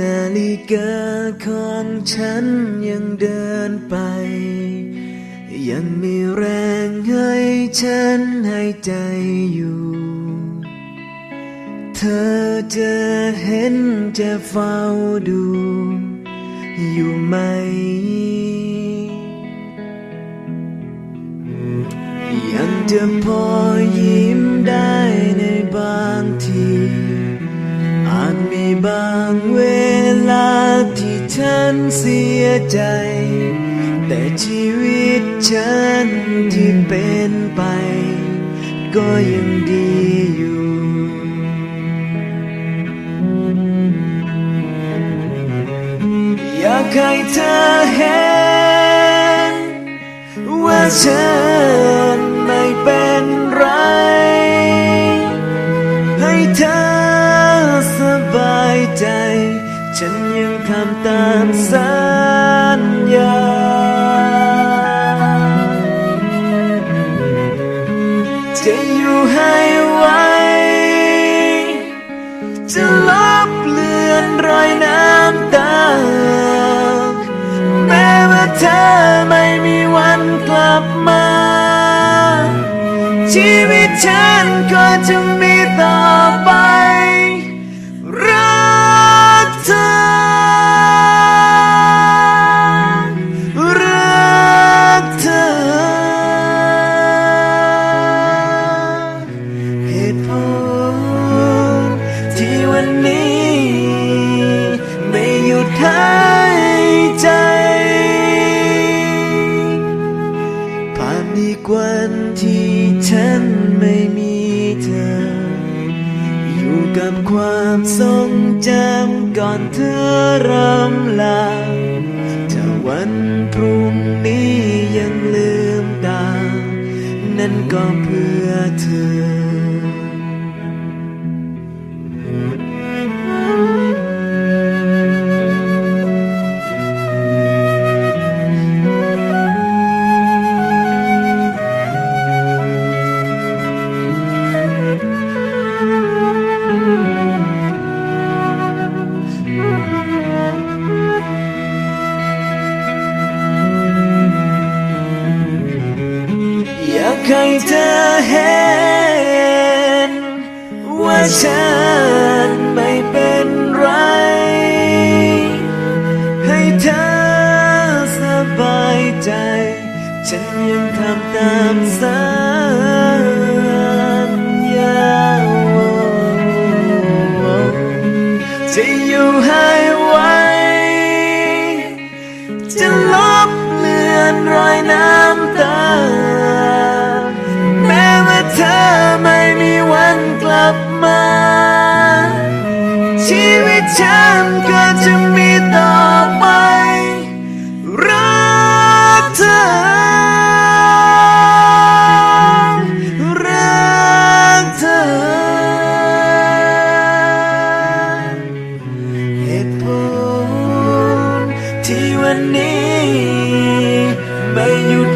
นาฬิกาของฉันยังเดินไป ยังมีแรงให้ฉันหายใจอยู่ เธอจะเห็นจะเฝ้าดู อยู่ไหม ยังจะพอยิ้มได้างเวลาที่ฉันเสียใจ แต่ชีวิตฉันที่เป็นไป ก็ยังดีอยู่ อยากให้เธอเห็นว่าฉัน ฉันยังทำตามสัญญา จะอยู่ให้ไวจะลบเลือนรอยน้ำตา แม้ว่าเธอไม่มีวันกลับมา ชีวิตฉันก็จะ ดีกวันที่ฉันไม่มีเธอ อยู่กับความทรงจำก่อนเธอรำลาถ้าวันพรุ่งนี้ยังลืมตา นั่นก็เพื่อเธอ อยากให้เธอเห็น ว่าฉันไม่เป็นไร ให้เธอสบายใจ ฉันยังทำตามสัญญาจะอยู่ให้ไวจะลบเลือนรอยน้ำ ฉันก็จะมีต่อไป รักเธอ รักเธอ เหตุผลที่วันนี้ไม่หยุด